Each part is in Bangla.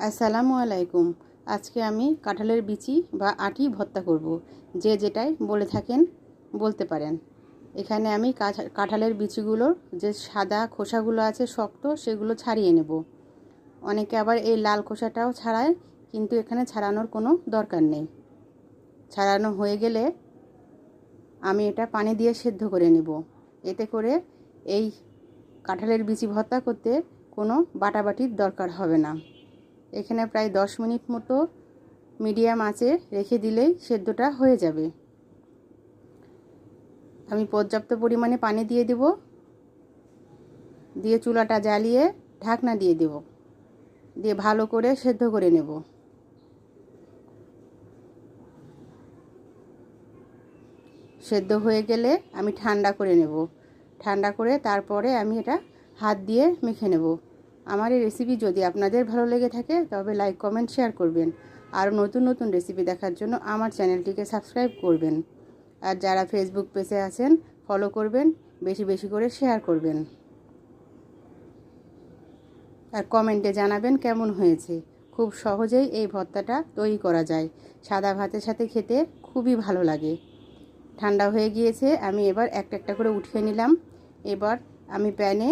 আসসালামু আলাইকুম। আজকে আমি কাঁঠালের বিচি বা আটি ভর্তা করব। যে যেটাই বলে থাকেন, বলতে পারেন। এখানে আমি কাঁঠালের বিচিগুলোর যে সাদা খোসাগুলো আছে শক্ত, সেগুলো ছাড়িয়ে নেব। অনেকে আবার এই লাল খোসাটাও ছাড়ায়, কিন্তু এখানে ছাড়ানোর কোনো দরকার নেই। ছাড়ানো হয়ে গেলে আমি এটা পানি দিয়ে সেদ্ধ করে নেব। এতে করে এই কাঁঠালের বিচি ভর্তা করতে কোনো বাটাবাটির দরকার হবে না। এখানে প্রায় দশ মিনিট মতো মিডিয়াম আঁচে রেখে দিলেই সেদ্ধটা হয়ে যাবে। আমি পর্যাপ্ত পরিমাণে পানি দিয়ে দেব। দিয়ে চুলাটা জ্বালিয়ে ঢাকনা দিয়ে দেব। দিয়ে ভালো করে সেদ্ধ করে নেব। সেদ্ধ হয়ে গেলে আমি ঠান্ডা করে নেব। ঠান্ডা করে তারপরে আমি এটা হাত দিয়ে মেখে নেব। আমার এই রেসিপি যদি আপনাদের ভালো লেগে থাকে, তবে লাইক কমেন্ট শেয়ার করবেন। আর নতুন নতুন রেসিপি দেখার জন্য আমার চ্যানেলটিকে সাবস্ক্রাইব করবেন। আর যারা ফেসবুক পেজে আছেন ফলো করবেন, বেশি বেশি করে শেয়ার করবেন। আর কমেন্টে জানাবেন কেমন হয়েছে। খুব সহজেই এই ভর্তাটা তৈরি করা যায়। সাদা ভাতের সাথে খেতে খুবই ভালো লাগে। ঠান্ডা হয়ে গিয়েছে, আমি এবার একটা একটা করে উঠিয়ে নিলাম। এবার আমি প্যানে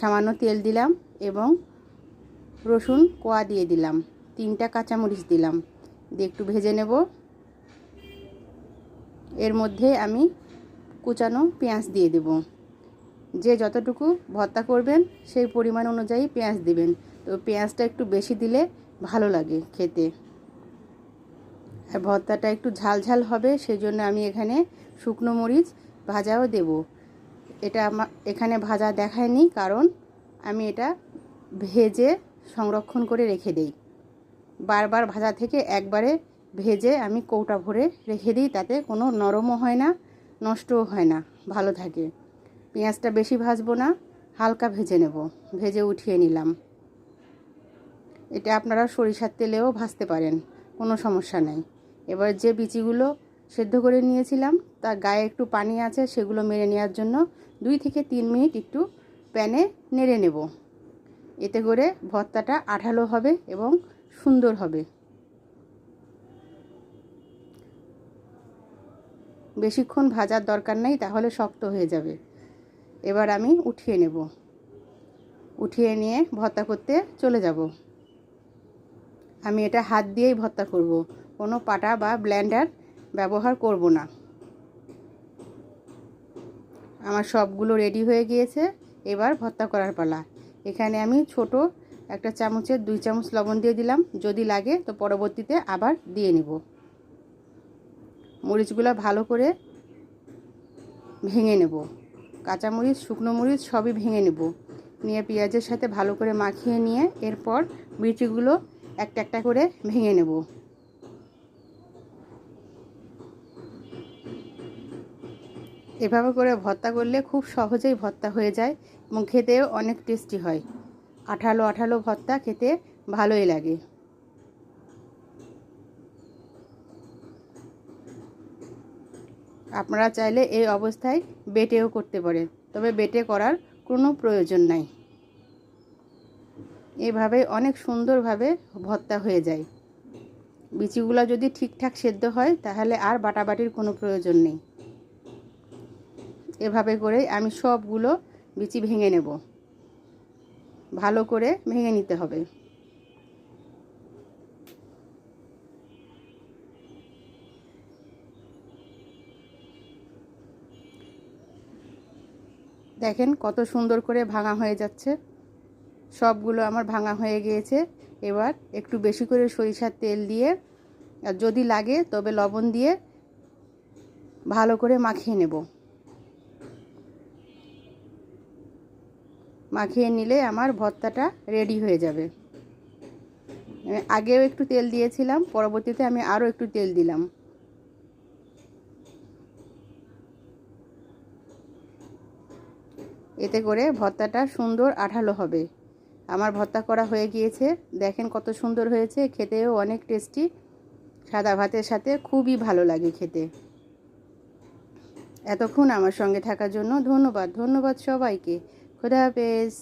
সামান্য তেল দিলাম এবং রসুন কোয়া দিয়ে দিলাম। তিনটা কাঁচামরিচ দিলাম। দিয়ে একটু ভেজে নেব। এর মধ্যে আমি কুচানো পেঁয়াজ দিয়ে দেব। যে যতটুকু ভর্তা করবেন, সেই পরিমাণ অনুযায়ী পেঁয়াজ দিবেন। তো পেঁয়াজটা একটু বেশি দিলে ভালো লাগে খেতে। আর ভর্তাটা একটু ঝাল ঝাল হবে সেই জন্য আমি এখানে শুকনো মরিচ ভাজাও দেব। এটা আমার, এখানে ভাজা দেখায়নি, কারণ আমি এটা ভেজে সংরক্ষণ করে রেখে দেই। বারবার ভাজা থেকে একবারে ভেজে আমি কৌটা ভরে রেখে দিই, তাতে কোনো নরমও হয় না, নষ্টও হয় না, ভালো থাকে। পেঁয়াজটা বেশি ভাজবো না, হালকা ভেজে নেব, ভেজে উঠিয়ে নিলাম। এটা আপনারা সরিষার তেলেও ভাজতে পারেন, কোনো সমস্যা নাই। এবার যে বিচিগুলো সেদ্ধ করে নিয়েছিলাম। তার গায়ে একটু পানি আছে, সেগুলো মেরে নেওয়ার জন্য দুই থেকে তিন মিনিট একটু প্যানে নেড়ে নেব। এতে করে ভর্তাটা আঠালো হবে এবং সুন্দর হবে। বেশিক্ষণ ভাজার দরকার নেই, তাহলে শক্ত হয়ে যাবে। এবার আমি উঠিয়ে নেব। উঠিয়ে নিয়ে ভর্তা করতে চলে যাব। আমি এটা হাত দিয়েই ভর্তা করব। কোনো পাটা বা ব্লেন্ডার ব্যবহার করব না। আমার সবগুলো রেডি হয়ে গিয়েছে, এবার ভর্তা করার পালা। এখানে আমি ছোট একটা চামচের দুই চামচ লবণ দিয়ে দিলাম, যদি লাগে তো পরবর্তীতে আবার দিয়ে নিব। মরিচগুলো ভালো করে ভেঙে নেব। কাঁচামরিচ শুকনো মরিচ সবই ভেঙে নেব। নিয়ে পেঁয়াজের সাথে ভালো করে মাখিয়ে নিয়ে এরপর বিচিগুলো একটা একটা করে ভেঙে নেব। এভাবে করে ভর্তা করলে খুব সহজেই ভর্তা হয়ে যায় এবং খেতেও অনেক টেস্টি হয়। আঠালো আঠালো ভর্তা খেতে ভালোই লাগে। আপনারা চাইলে এই অবস্থায় বেটেও করতে পারেন, তবে বেটে করার কোনো প্রয়োজন নাই। এভাবে অনেক সুন্দরভাবে ভর্তা হয়ে যায়। বিচিগুলো যদি ঠিকঠাক সেদ্ধ হয়, তাহলে আর বাটাবাটির কোনো প্রয়োজন নেই। এভাবে করে আমি সবগুলো বিচি ভেঙে নেব। ভালো করে ভেঙে নিতে হবে। দেখেন কত সুন্দর করে ভাঙা হয়ে যাচ্ছে। সবগুলো আমার ভাঙা হয়ে গিয়েছে। এবার একটু বেশি করে সরিষার তেল দিয়ে, আর যদি লাগে তবে লবণ দিয়ে ভালো করে মাখিয়ে নেব। মাখিয়ে নিলে আমার ভর্তাটা রেডি হয়ে যাবে। আগেও একটু তেল দিয়েছিলাম, পরবর্তীতে আমি আরও একটু তেল দিলাম। এতে করে ভর্তাটা সুন্দর আঠালো হবে। আমার ভর্তা করা হয়ে গিয়েছে, দেখেন কত সুন্দর হয়েছে, খেতেও অনেক টেস্টি সাদা ভাতের সাথে খুবই ভালো লাগে খেতে। এতক্ষণ আমার সঙ্গে থাকার জন্য ধন্যবাদ ধন্যবাদ সবাইকে। খুদা হাফেজ